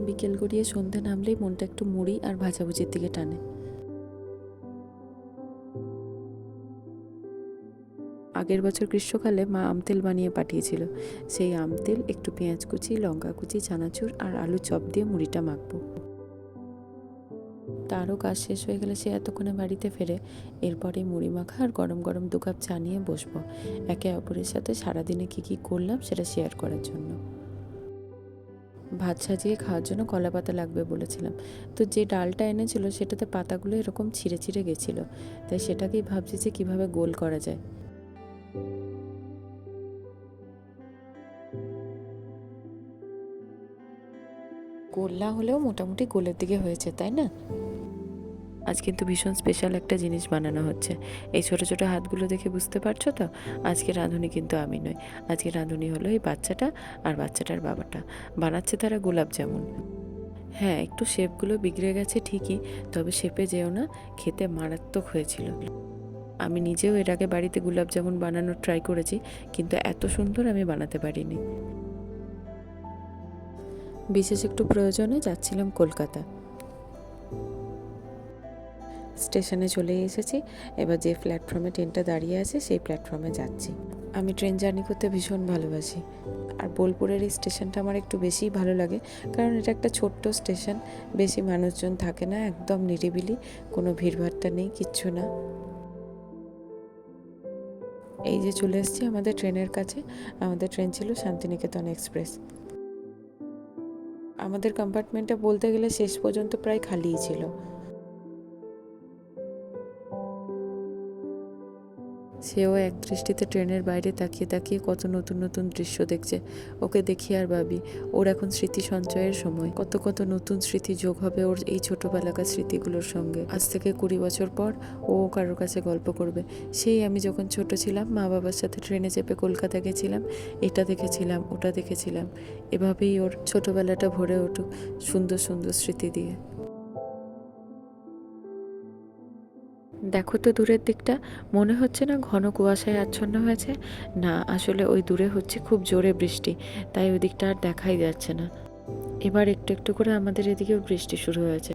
বিকেল গড়িয়ে সন্ধে নামলেই মনটা একটু মুড়ি আর ভাজাভুজির দিকে টানে। আগের বছর গ্রীষ্মকালে মা আমতেল বানিয়ে পাঠিয়েছিল। সেই আমতেল একটু পেঁয়াজ কুচি, লঙ্কা কুচি, চানাচুর আর আলু চপ দিয়ে মুড়িটা মাখবো। তারও কাজ শেষ হয়ে গেলে সে এতক্ষণে বাড়িতে ফেরে এরপরে মুড়ি মাখা আর গরম গরম দু কাপ চা নিয়ে বসবো। একে অপরের সাথে সারাদিনে কী কী করলাম সেটা শেয়ার করার জন্য। ভাত সাজিয়ে খাওয়ার জন্য কলা পাতা লাগবে বলেছিলাম। তো যে ডালটা এনেছিল সেটাতে পাতাগুলো এরকম ছিঁড়ে ছিঁড়ে গেছিল। তাই সেটাকেই ভাবছি যে কীভাবে গোল করা যায়। গোল্লা হলেও মোটামুটি গোলের দিকে হয়েছে, তাই না? আজ কিন্তু ভীষণ স্পেশাল একটা জিনিস বানানো হচ্ছে। এই ছোট ছোট হাতগুলো দেখে বুঝতে পারছ তো? আজকে রাঁধুনি কিন্তু আমি নই। আজকে রাঁধুনি হলো এই বাচ্চাটা আর বাচ্চাটার বাবাটা। বানাচ্ছে তারা গোলাপ জামুন। হ্যাঁ একটু শেপগুলো বিগড়ে গেছে ঠিকই, তবে শেপে যেও না, খেতে মারাত্মক হয়েছিল। আমি নিজেও এর আগে বাড়িতে গোলাপ জামুন বানানোর ট্রাই করেছি, কিন্তু এত সুন্দর আমি বানাতে পারিনি। বিশেষ একটু প্রয়োজনে যাচ্ছিলাম কলকাতা। স্টেশনে চলে এসেছি। এবার যে প্ল্যাটফর্মে ট্রেনটা দাঁড়িয়ে আছে, সেই প্ল্যাটফর্মে যাচ্ছি। আমি ট্রেন জার্নি করতে ভীষণ ভালোবাসি। আর বোলপুরের এই স্টেশনটা আমার একটু বেশিই ভালো লাগে। কারণ এটা একটা ছোট্ট স্টেশন, বেশি মানুষজন থাকে না, একদম নিরিবিলি, কোনো ভিড়ভাট্টা নেই, কিচ্ছু না। এই যে চলে এসেছি আমাদের ট্রেনের কাছে। আমাদের ট্রেন ছিল শান্তিনিকেতন এক্সপ্রেস। আমাদের কম্পার্টমেন্টটা বলতে গেলে শেষ পর্যন্ত প্রায় খালিই ছিল। সেও এক দৃষ্টিতে ট্রেনের বাইরে তাকিয়ে তাকিয়ে কত নতুন নতুন দৃশ্য দেখছে। ওকে দেখি আর ভাবি, ওর এখন স্মৃতি সঞ্চয়ের সময়। কত কত নতুন স্মৃতি যোগ হবে ওর এই ছোটোবেলাকার স্মৃতিগুলোর সঙ্গে। আজ থেকে কুড়ি বছর পর ও কারোর কাছে গল্প করবে। সেই আমি যখন ছোট ছিলাম, মা বাবার সাথে ট্রেনে চেপে কলকাতা গেছিলাম, এটা দেখেছিলাম, ওটা দেখেছিলাম। এভাবেই ওর ছোটোবেলাটা ভরে উঠুক সুন্দর সুন্দর স্মৃতি দিয়ে। দেখো তো দূরের দিকটা। মনে হচ্ছে না ঘন কুয়াশায় আচ্ছন্ন হয়েছে। না, আসলে ওই দূরে হচ্ছে খুব জোরে বৃষ্টি, তাই ওই দিকটা আর দেখাই যাচ্ছে না। এবার একটু একটু করে আমাদের এদিকেও বৃষ্টি শুরু হয়েছে।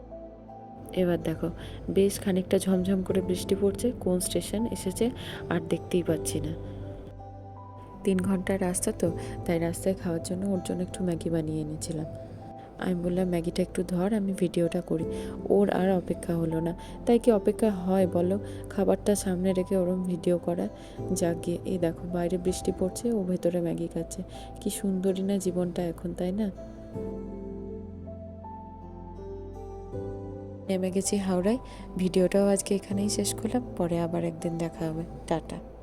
এবার দেখো, বেশ খানিকটা ঝমঝম করে বৃষ্টি পড়ছে, কোন স্টেশন এসেছে আর দেখতেই পাচ্ছি না। তিন ঘণ্টার রাস্তা তো, তাই রাস্তায় খাওয়ার জন্য ওর জন্য একটু ম্যাগি বানিয়ে এনেছিলাম। আমি বললাম, ম্যাগিটা একটু ধর, আমি ভিডিওটা করি। ওর আর অপেক্ষা হলো না। তাই কি অপেক্ষা হয় বলো? খাবারটা সামনে রেখে ওরম ভিডিও করা যাক গিয়ে এই দেখো, বাইরে বৃষ্টি পড়ছে, ও ভেতরে ম্যাগি খাচ্ছে। কি সুন্দরই না জীবনটা এখন, তাই না? নেমে গেছি হাওড়ায়। ভিডিওটাও আজকে এখানেই শেষ করলাম। পরে আবার একদিন দেখা হবে। টাটা।